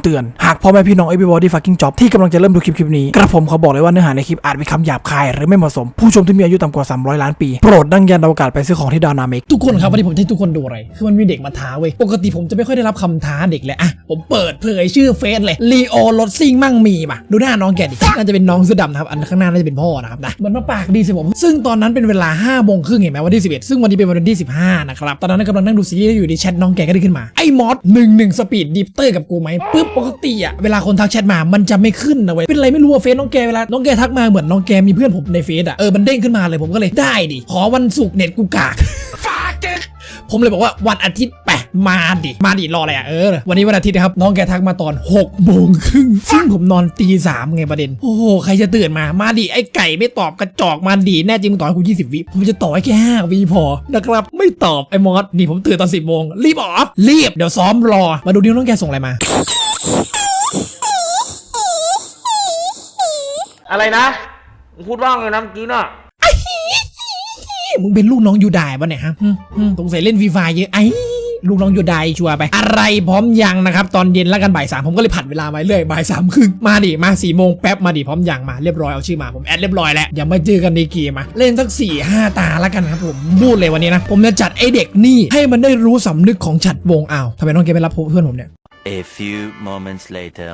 ำเตือน หากพ่อแม่พี่น้อง everybody fucking job ที่กำลังจะเริ่มดูคลิปคลิปนี้ กระผมขาบอกเลยว่าเนื้อหาในคลิปอาจมีคำหยาบคาย หรือไม่เหมาะสม ผู้ชมที่มีอายุต่ำกว่า 300 ล้านปี โปรดดังยานอวกาศไปซื้อของที่ดาวนาเมกทุกคนครับวันนี้ผมจะให้ทุกคนดูอะไร คือมันมีเด็กมาท้าเว้ย ปกติผมจะไม่ค่อยได้รับคำท้าเด็กเลยอะผมเปิดเผยชื่อเฟซเลยลีโอรถซิ่งมั่งมีป่ะดูหน้าน้องแกดิน่าจะเป็นน้องเสื้อดำนะครับ อันข้างหน้าน่าจะเป็นพ่อนะครับนะมันมาปากดีสิผม ซึ่งตอนนั้นเป็นเวลา5โมงครึ่งเห็นไหมวันที่ 11 ซึ่งวันนี้เป็นวันที่ 15 นะครับ ตอนนั้นกำลังนั่งดูซีรีส์อยู่ในแชทน้องแกก็ได้ขึ้นมา ไอ้มอสหนึ่งหนึ่งสปีดดิฟเตอร์กับกูไหมปึ๊บปกติอะเวลาคนทักแชทมามันจะไม่ขึ้นนะเว้ยเป็นไรไม่รู้ว่าเฟซน้องแกเวลาน้องแกทักมาเหมือนน้องแกมีเพื่อนผมในเฟซอะเออมันเด้งขึ้นมาเลยผมก็เลยได้ดิขอวันศุกร์เน็ตกูกาก ผมเลยบอกว่าวันอาทิตย์แปะมาดิมาดิรออะไรอะเออวันนี้วันอาทิตย์นะครับน้องแกทักมาตอน6โมงครึ่งซึ่งผมนอนตีสามไงประเด็น โอ้โหใครจะตื่นมามาดิไอ้ไก่ไม่ตอบกระจอกมาดิแน่จริงต่อให้กู20วิผมจะต่อให้แค่5วิพอนะครับไม่ตอบไอ้มอสนี่ผมตื่นตอน10โมงรีบออกรีบเดี๋ยวซ้อมรอมาดูดิวน้องแกส่งอะไรมา อะไรนะ พูดว่างเลยนะเมื่อกี้น่ะ มึงเป็นลูกน้องยูไดปะเนี่ยฮะหึหึสงสัยเล่นฟรีไฟเยอะไอ้ลูกน้องยูไดชัวร์ไป อะไรพร้อมยังนะครับ ตอนเย็นแล้วกันบ่ายสามผมก็เลยผัดเวลาไว้เรื่อยบ่ายสามครึ่งมาดิมาสี่โมงแป๊บมาดิพร้อมยังมาเรียบร้อยเอาชื่อมาผมแอดเรียบร้อยแล้วอย่ามาเจอกันในเกมมาเล่นสักสี่ห้าตาแล้วกันครับผมพูดเลยวันนี้นะผมจะจัดไอเด็กนี่ให้มันได้รู้สำนึกของฉัดวงอ้าวทำไมน้องเกมไม่รับเพื่อนผมเนี่ย A few moments later.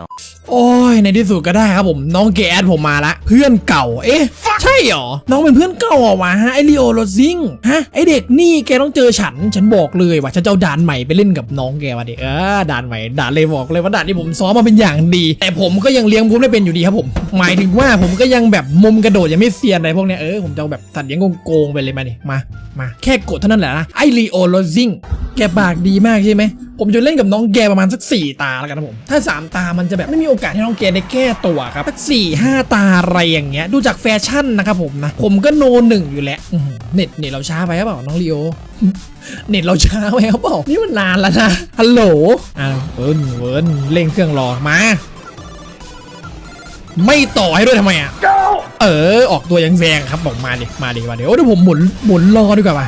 โอ้ยในที่สุดก็ได้ครับผมน้องเกแอดผมมาละ เพื่อนเก่า เอ๊ะ ใช่เหรอ น้องเป็นเพื่อนเก่าเหรอวะฮะไอลีโอโรซิงฮะไอเด็กนี่แกต้องเจอฉัน ฉันบอกเลยว่าฉันจะเอาด่านใหม่ไปเล่นกับน้องแกวะเด็กเออด่านใหม่ด่านเลยบอกเลยว่าด่านที่ผมซ้อมมาเป็นอย่างดี แต่ผมก็ยังเลี้ยงผมได้เป็นอยู่ดีครับผม หมายถึงว่าผมก็ยังแบบมุมกระโดดยังไม่เซียนอะไรพวกเนี้ยเออผมจะเอาแบบตัดเลี้ยงโกงๆไปเลยมาดิมามาแค่กดเท่านั้นแหละนะไอลีโอโรซิงแกปากดีมากใช่ไหม ผมจะเล่นกับน้องแกประมาณสัก 4 ตาแล้วกันนะผม ถ้า 3 ตามันจะแบบไม่มีโอกาสให้น้องแกได้แก้ตัวครับ สักสี่ห้าตาอะไรอย่างเงี้ย ดูจากแฟชั่นนะครับผมนะ ผมก็โนหนึ่งอยู่แล้วอื้อหือเน็ตเน็ตเราช้าไปหรือเปล่าน้องลีโอเน็ตเราช้าไปครับเปล่านี่มันนานแล้วนะฮัลโหลอ่าเวิร์นเวิร์นเร่งเครื่องรอมา ไม่ต่อให้ด้วยทำไมอะเออ ออกตัวยังแซงครับบอกมาดิมาดิมาดิโอ้เดี๋ยวผมหมุนหมุนรอดีกว่าป่ะ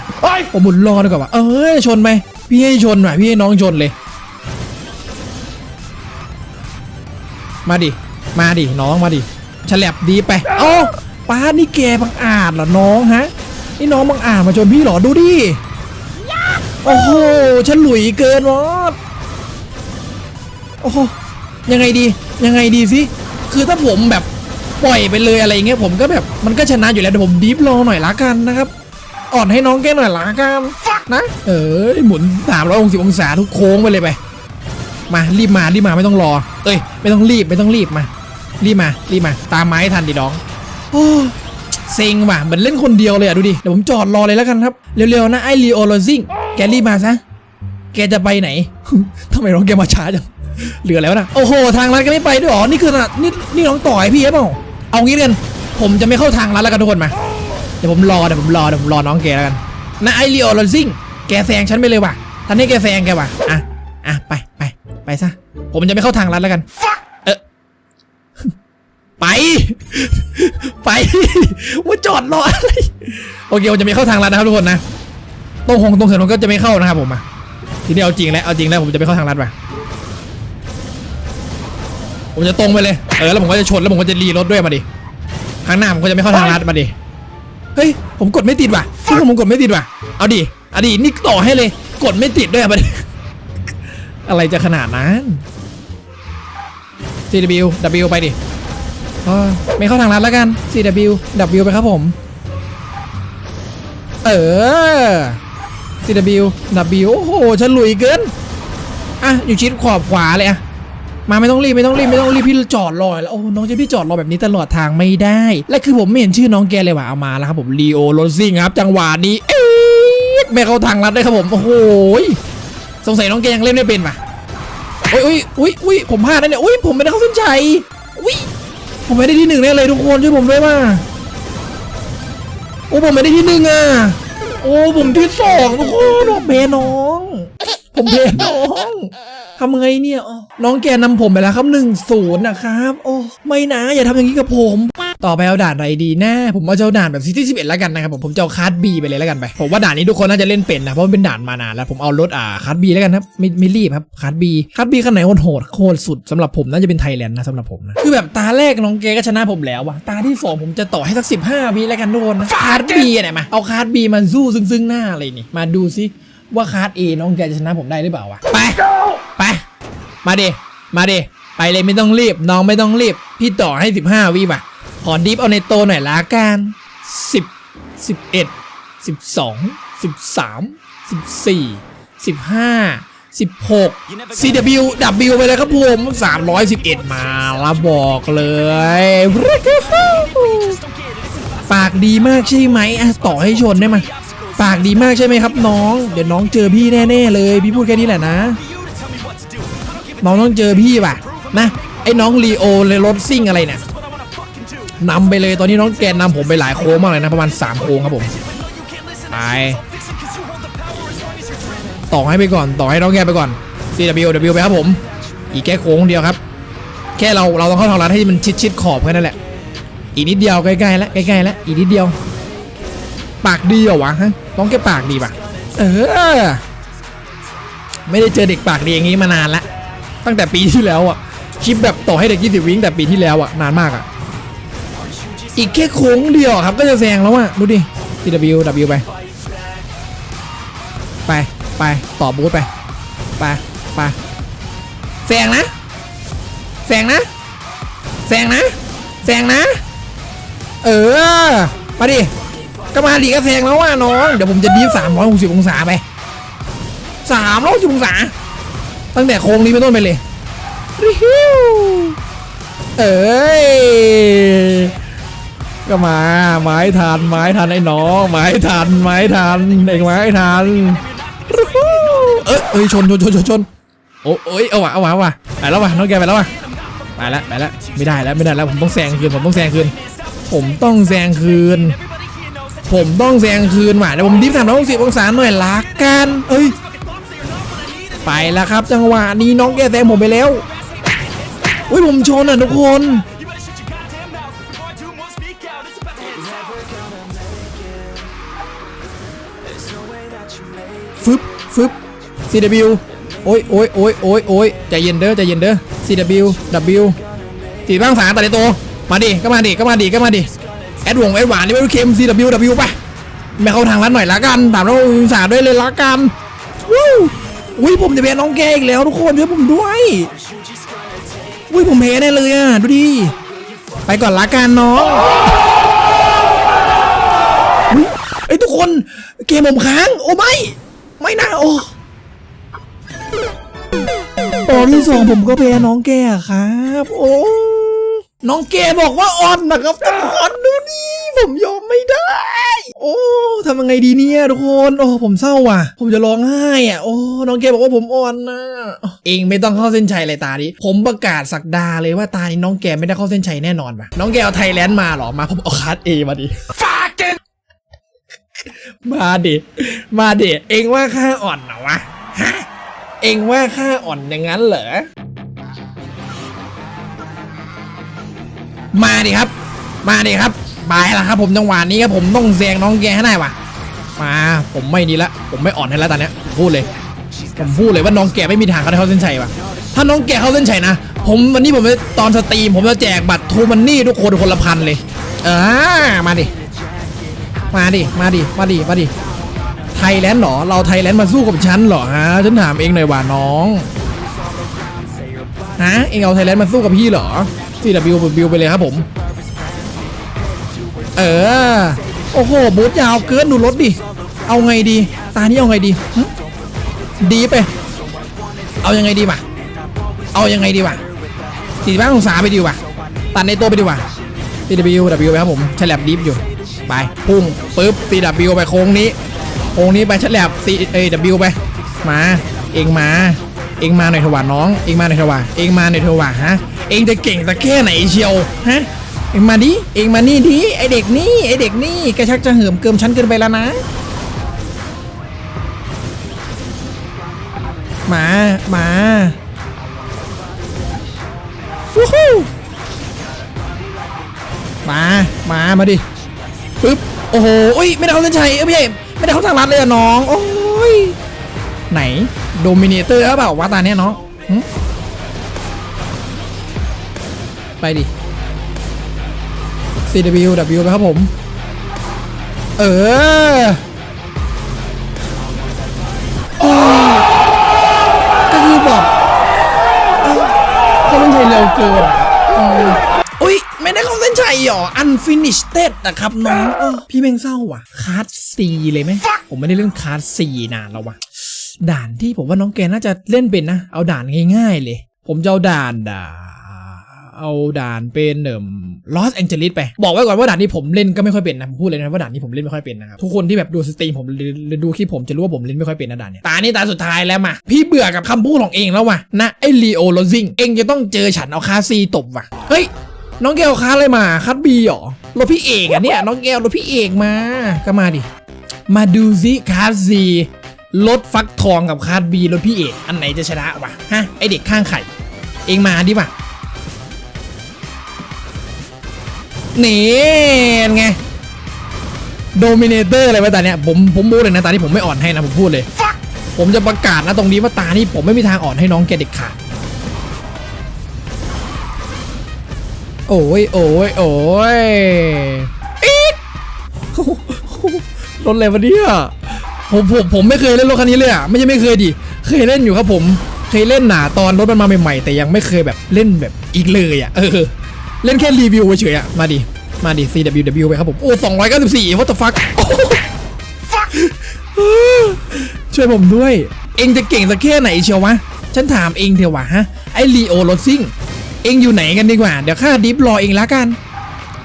ผมหมุนรอดีกว่าป่ะเออชนไหม พี่ให้ชนหน่อยพี่ให้น้องชนเลย มาดิ มาดิ น้องมาดิฉลับดีไปเอ้ป้านี่แกบังอาจเหรอน้องฮะ นี่น้องบังอาจมาชนพี่เหรอดูดิ โอ้โหฉันหลุยเกินวอดโอ้โหยังไงดี ยังไงดีสิคือถ้าผมแบบปล่อยไปเลยอะไรเงี้ยผมก็แบบมันก็ชนะอยู่แล้วเดี๋ยวผมดีฟรอหน่อยละกันนะครับ อ่อนให้น้องแกหน่อยละกันนะเออหมุน3ามร้อยองศาองศาทุกโค้งไปเลยไปมารีบมารีบมาไม่ต้องรอ เอ้ยไม่ต้องรีบไม่ต้องรีบมา รีบมารีบมา ตามไม้ทันดิน้องโอ้เซ็งว่ะเหมือนเล่นคนเดียวเลยอะดูดิเดี๋ยวผมจอดรอเลยแล้วกันครับเร็วๆนะไอรีโอโรซิงแกรีบมาซะแกจะไปไหนทำไมน้องแกมาช้าจังเหลือแล้วนะโอ้โหทางลัดก็ไม่ไปด้วยหรอนี่คือนี่นี่น้องต่อยพี่หรือเปล่าเอางี้กันผมจะไม่เข้าทางลัดแล้วกันทุกคนมา เดี๋ยวผมรอเดี๋ยวผมรอเดี๋ยวผมรอน้องแกแล้วกันนะไอรีโอโรซิงแกแซงฉันไปเลยว่ะท่านนี้แกแซงแกว่ะอะอะไปไปไปซะผมจะไม่เข้าทางลัดแล้วกันเออไป ไปว่าจอดรออะไรโอเคผมจะไม่เข้าทางลัดนะครับทุกคนนะตรงหงตรงเหินมันก็จะไม่เข้านะครับผมอะทีนี้เอาจริงแล้วเอาจริงแล้วผมจะไม่เข้าทางลัดว่ะผมจะตรงไปเลย เออ แล้วผมก็จะชน แล้วผมก็จะรีรถด้วยมาดิ ข้างหน้าผมก็จะไม่เข้าทางลัดมาดิ เฮ้ยผมกดไม่ติดว่ะทุกคนผมกดไม่ติดว่ะเอาดิเอาดินี่ต่อให้เลย กดไม่ติดด้วยอะมาดิอะไรจะขนาดนั้น CW W ไปดิเอไม่เข้าทางลัดแล้วกัน CW W ไปครับผม เออ CW W โอ้โหฉลุยเกิน อะ อยู่ชิดขอบขวาเลยอะ มาไม่ต้องรีบไม่ต้องรีบไม่ต้องรีบพี่จอดรอแล้วโอ้น้องจะพี่จอดรอแบบนี้ตลอดทางไม่ได้ และคือผมไม่เห็นชื่อน้องแกเลยว่ะเอามาแล้วครับผมลีโอโรซิงครับ จังหวะนี้เอ๊ะไม่เข้าทางลัดได้ครับผมโอ้โหสงสัยน้องแกยังเล่นไม่เป็นว่ะอุ้ยอุ้ยอุ้ยอุ้ยผมพลาดนะเนี่ยอุ้ยผมไม่ได้เข้าเส้นชัยอุ้ยผมไม่ได้ที่หนึ่งแน่เลยทุกคนช่วยผมด้วยว่าโอ้ผมไม่ได้ที่หนึ่งอะโอ้ผมที่สองทุกคนผมเพน้อง ผมเพน้อง ทำไงเนี่ยอ๋อน้องแกนำผมไปแล้วครับหนึ่งศูนย์นะครับ โอ้ ไม่นะ อย่าทำอย่างนี้กับผม ต่อไปเอาด่านอะไรดีนะผมเอาเจ้าด่านแบบซิตี้สิบเอ็ดแล้วกันนะครับผมผมจะเอาคาร์ดบีไปเลยแล้วกันไป ผมว่าด่านนี้ทุกคนน่าจะเล่นเป็นนะ เพราะมันเป็นด่านมานานแล้ว ผมเอารถอ่าคาร์ดบีแล้วกันครับ ไม่ไม่รีบครับคาร์ดบีคาร์ดบีคันไหนโหดโคตรสุดสำหรับผมน่าจะเป็นไทยแลนด์นะสำหรับผมนะคือแบบตาแรกน้องเกก็ชนะผมแล้วว่ะตาที่สองผมจะต่อให้สักสิบห้าวิแล้วกันทุกคนนะคาร์ดบีเนี่ยมาเอาคาร์ดบีมาสู้ซึ่งซึ่งหน้าเลยนี่มาดูซิ ว่าคาร์ดเอน้องแกจะชนะผมได้หรือเปล่าวะไปไป มาเดมาเดไปเลยไม่ต้องรีบ น้องไม่ต้องรีบ พี่ต่อให้ 15วิว่ะ ขอดิฟเอาในโตหน่อยละกัน10 11 12 13 14 15 16 CW W ไปเลยครับผม 311 มาแล้วบอกเลย ปากดีมากใช่ไหมอะต่อให้ชนได้ไหมย ปากดีมากใช่ไหมครับน้อง เดี๋ยวน้องเจอพี่แน่ๆเลย พี่พูดแค่นี้แหละนะ น้องต้องเจอพี่ป่ะนะไอ้น้องลีโอเลยรถซิ่งอะไรเนี่ยนำไปเลยตอนนี้น้องแกนนำผมไปหลายโค้งมากเลยนะประมาณ3โค้งครับผมไปต่อให้ไปก่อนต่อให้น้องแกไปก่อน CW W ไปครับผม อีกแค่โค้งเดียวครับ แค่เราเราต้องเข้าทางลัดให้มันชิดชิดๆขอบแค่นั้นแหละ อีกนิดเดียวใกล้ๆแล้วใกล้ๆแล้วอีกนิดเดียว ปากดีเหรอวะฮะน้องแกปากดีป่ะ เออ ไม่ได้เจอเด็กปากดีอย่างนี้มานานละ ตั้งแต่ปีที่แล้วอะ คลิปแบบต่อให้เด็ก20วิงแต่ปีที่แล้วอะ นานมากอะ อีกแค่โค้งเดียวครับก็จะแซงแล้วอะ ดูดิ TW W ไป ไป ไป ต่อบูธไป ไป ไป แซงนะ แซงนะ แซงนะ แซงนะ เออ มาดิ ก็มาดิก็แซงแล้วว่ะน้อง เดี๋ยวผมจะดีฟ360องศาไป360อยชิบงศา ตั้งแต่โค้งนี้เป็นต้นไปเลยริฮิวเอ้ยก็มาไม้ทันไม้ทันไอ้น้องไม้ทันไม้ทันเด็กไม้ทันเอ้ยเอ้ยชนชนชนชนชนโอ้โอ้ยเอาว่ะเอาว่ะเอาว่ะไปแล้วว่ะน้องแกไปแล้วว่ะไปแล้วไปแล้วไม่ได้แล้วไม่ได้แล้วผมต้องแซงคืนผมต้องแซงคืน ผมต้องแซงคืน ผมต้องแซงคืนว่ะเดี๋ยวผมดิฟสามร้อยหกสิบองศาหน่อยละกันเอ้ย ไปแล้วครับจังหวะนี้น้องแกแซงผมไปแล้วอุ้ยผมชนอะทุกคนฟึบฟึบ CW โอ้ยโอ้ยโอ้ยโอ้ยโอ้ยใจเย็นเด้อใจเย็นเด้อ CW W สีบ้างสารตัดในตัวมาดิก็มาดิก็มาดิก็มาดิ อดวงแอดหวานนี่ไม่รู้เค็ม CW W ไปไม่เข้าทางลัดหน่อยละกันถามเราสารด้วยเลยละกันวู้อุ้ยผมจะแพ้น้องแกอีกแล้วทุกคนช่วยผมด้วยอุ้ยผมแพ้แน่เลยอะดูดิไปก่อนละกันน้องไอ้ทุกคนเกมผมค้าง โอ้ไม่ ไม่น่าโอ้ตอนที่สองผมก็แพ้น้องแกครับ โอ้น้องแกบอกว่าอ่อนนะครับทุกคนดูนี่ ผมยอมไม่ได้ โอ้ทำยังไงดีเนี่ยทุกคน โอ้ผมเศร้าว่ะ ผมจะร้องไห้อะ โอ้น้องแกบอกว่าผมอ่อนนะเองไม่ต้องเข้าเส้นชัยเลยตานี้ผมประกาศสักดาเลยว่าตานี้น้องแกไม่ได้เข้าเส้นชัยแน่นอนว่ะน้องแกเอาไทยแลนด์มาเหรอมาผมเอาคัสเอมาดิมาดิมาดิเองว่าข้าอ่อนเหรอวะฮะเองว่าข้าอ่อนอย่างนั้นเหรอมาดิครับ มาดิครับ ไปแล้วครับผมจังหวะนี้ครับผมต้องแซงน้องแกให้ได้ว่ะ มาผมไม่นี่ละผมไม่อ่อนให้แล้วตอนนี้ผมพูดเลยผมพูดเลยว่าน้องแกไม่มีทางเขาได้เข้าเส้นชัยว่ะถ้าน้องแกเข้าเส้นชัยนะผมวันนี้ผมตอนสตรีม ผมจะแจกบัตรทูมันนี่ทุกคนคนละพันเลยเออมาดิมาดิมาดิมาดิมาดิไทยแลนด์เหรอเราไทยแลนด์มาสู้กับฉันเหรอฮะฉันถามเองหน่อยว่าน้องฮะเองเอาไทยแลนด์มาสู้กับพี่เหรอ CW บิวไปเลยครับผม เออ โอ้โหบูทยาวเกินดูรถดิ เอาไงดี ตานี้เอาไงดี ดีไป เอายังไงดีวะ เอายังไงดีวะสี่สิบห้าองศาไปดีวะ ตัดในตัวไปดีวะ CW W ไปครับผมฉลับดิฟอยู่ ไป พุ่งปึ๊บ CW ไปโค้งนี้ โค้งนี้ไปฉลับ C เอ W ไป มา เองมา เองมาหน่อยเถอะวะน้อง เองมาหน่อยเถอะวะเองมาหน่อยเถอะวะฮะ เองจะเก่งสักแค่ไหนเชียว ฮะ เองมาดิ เองมานี่ดิ ไอเด็กนี่ ไอเด็กนี่กระชักจะเหิมเกิมชั้นเกินไปแล้วนะ มา มาวู้ฮู้มา มา มาดิ ปึ๊บ โอ้โหอุ้ย ไม่ได้เข้าเส้นชัยเอ้ยไม่ใช่ไม่ได้เข้าทางลัดเลยอะน้อง โอ้ย ไหน โดมิเนเตอร์หรือเปล่าวะตาเนี้ยน้องไปดิ CW W ไปครับผม เออโอ้ก็คือแบบเอ้าเขาเล่นชัยเร็วเกินอะอืมอุ้ย ไม่ได้เข้าเส้นชัยหรอ unfinished นะครับน้องเออพี่แม่งเศร้าว่ะคาร์ดซีเลยไหม ผมไม่ได้เล่นคาร์ดซีนานแล้วว่ะ ด่านที่ผมว่าน้องแกน่าจะเล่นเป็นนะ เอาด่านง่ายๆเลย ผมจะเอาด่านด่า เอาด่านเป็นเอ่มลอสแองเจลิสไป บอกไว้ก่อนว่าด่านนี้ผมเล่นก็ไม่ค่อยเป็นนะผมพูดเลยนะว่าด่านนี้ผมเล่นไม่ค่อยเป็นนะครับทุกคนที่แบบดูสตรีมผมหรือดูคลิปผมจะรู้ว่าผมเล่นไม่ค่อยเป็นนะด่านเนี้ยตานี้ตาสุดท้ายแล้วมาพี่เบื่อกับคำพูดของเองแล้วว่ะนะไอ้ลีโอโรซิงเองจะต้องเจอฉันเอาคาซีตบว่ะเฮ้ยน้องแกวคาอะไรมาคัดบีหรอรถพี่เอกอะเนี่ยน้องแกวรถพี่เอกมาก็มาดิมาดูซิคาร์ซีรถฟักทองกับคาร์บีรถพี่เอกอันไหนจะชนะวะฮะไอเด็กข้างไข่ เองมาดิวะ นี่ไงโดมิเนเตอร์อะไรไวะตาเนี้ยผมผมพูดเลยนะตานี้ผมไม่อ่อนให้นะผมพูดเลย ผมจะประกาศนะตรงนี้ว่าตานี้ผมไม่มีทางอ่อนให้น้องแกเด็กขาดโอ้ยโอ้ยโอ้ยอี๊ดรถอะไรวะเนี่ยผมผมผมไม่เคยเล่นรถคันนี้เลยอะไม่ใช่ไม่เคยดิเคยเล่นอยู่ครับผม เคยเล่นหนาตอนรถมันมาใหม่ๆแต่ยังไม่เคยแบบเล่นแบบอีกเลยอะเออ เล่นแค่รีวิวเฉยๆอะมาดิ มาดิ CWW ไปครับผม โอ้294 what the fuck ช่วยผมด้วย เองจะเก่งสักแค่ไหนเชียววะ ฉันถามเองเถอะวะฮะ ไอ้ลีโอรถซิ่ง เองอยู่ไหนกันดีกว่า เดี๋ยวข้าดิฟรอเองละกัน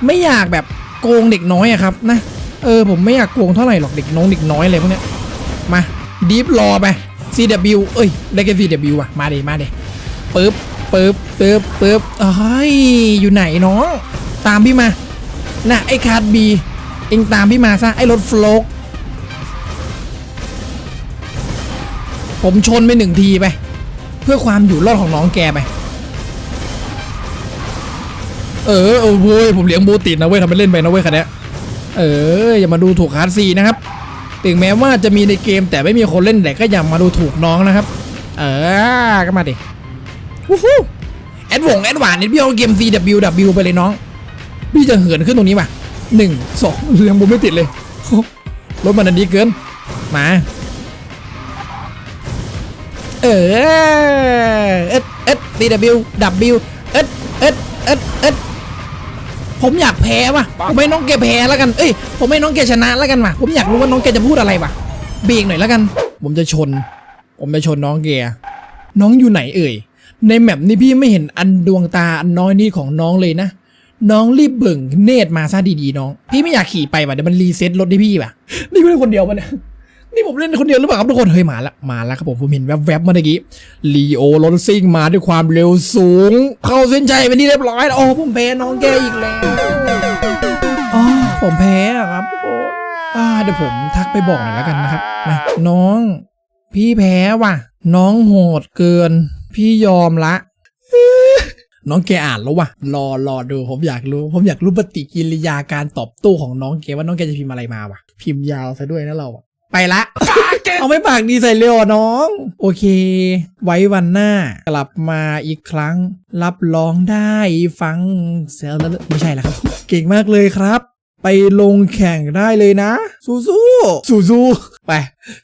ไม่อยากแบบโกงเด็กน้อยอะครับนะ เออผมไม่อยากโกงเท่าไหร่หรอกเด็กน้องเด็กน้อยอะไรพวกเนี้ย มาดิฟรอไป CW เอ้ยได้แค่ CW ว่ะ มาดิมาดิปึ๊บ ปึ๊บปึ๊บปึ๊บเอ้ยอยู่ไหนน้องตามพี่มาน่ะไอ้คาร์ดบีเองตามพี่มาซะไอ้รถโฟลกผมชนไปหนึ่งทีไป เพื่อความอยู่รอดของน้องแกไป เออเออเว้ยผมเลี้ยงบูติดนะเว้ยทำไปเล่นไปนะเว้ยคันเนี้ยเอออย่ามาดูถูกฮาร์ดซีนะครับถึงแม้ว่าจะมีในเกมแต่ไม่มีคนเล่นแต่ก็อย่ามาดูถูกน้องนะครับ เออก็มาดิ วู้ฮู้แอดวงแอดหวานนี่พี่เอาเกม CWW ไปเลยน้อง พี่จะเหินขึ้นตรงนี้ป่ะหนึ่งสองเลี้ยงบูไม่ติดเลยโอ้รถมันอันดีเกิน มา เออเอ็ดเอ็ด DW W เอ็ดเอ็ดเอ็ดเอ็ดผมอยากแพ้ว่ะ ผมให้น้องแกแพ้แล้วกัน เอ้ย ผมให้น้องแกชนะแล้วกันว่ะ ผมอยากรู้ว่าน้องแกจะพูดอะไรว่ะ เบรกหน่อยแล้วกัน ผมจะชน ผมจะชนน้องแก น้องอยู่ไหนเอ่ย ในแมปนี้พี่ไม่เห็นอันดวงตาอันน้อยนี่ของน้องเลยนะ น้องรีบเบิ่งเนตรมาซะดีๆน้อง พี่ไม่อยากขี่ไปว่ะเดี๋ยวมันรีเซ็ตรถที่พี่ว่ะ นี่เล่นคนเดียวปะเนี่ยนี่ผมเล่นคนเดียวหรือเปล่าครับทุกคน เฮ้ยมาละมาแล้วครับผมผมเห็นแวบๆเมื่อกี้ลีโอรถซิ่งมาด้วยความเร็วสูง เข้าเส้นชัยเป็นที่เรียบร้อยแล้วโอ้ผมแพ้น้องแกอีกแล้วอ๋อผมแพ้ครับอ้อ่าเดี๋ยวผมทักไปบอกหน่อยแล้วกันนะครับนะน้อง พี่แพ้ว่ะ น้องโหดเกิน พี่ยอมละ น้องแกอ่านแล้ววะรอรอดูผมอยากรู้ ผมอยากรู้ปฏิกิริยาการตอบโต้ของน้องแกว่าน้องแกจะพิมพ์อะไรมาวะพิมพ์ยาวซะด้วยนะเราอะไปละ เอาไม่ปากดีใส่เร็วน้อง โอเค ไว้วันหน้ากลับมาอีกครั้ง รับรองได้ฟังเซลแล้วไม่ใช่แล้วครับ เก่งมากเลยครับ ไปลงแข่งได้เลยนะ สู้สู้สู้สู้ๆไป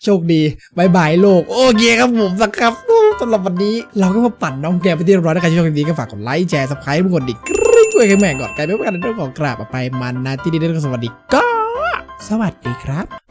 โชคดีบายบายโลก โอเคครับผมสักครับสำหรับวันนี้ เราก็มาปั่นน้องแกไปที่เรียบร้อยแล้วใครชอบคลิปนี้ก็ฝากกดไลค์แชร์สไครป์กดดิกริ๊งด้วยกันแม่งก่อนใครไม่ว่ากันในเรื่องของกราบไปมันนะที่ดีเรื่องสวัสดีก็สวัสดีครับ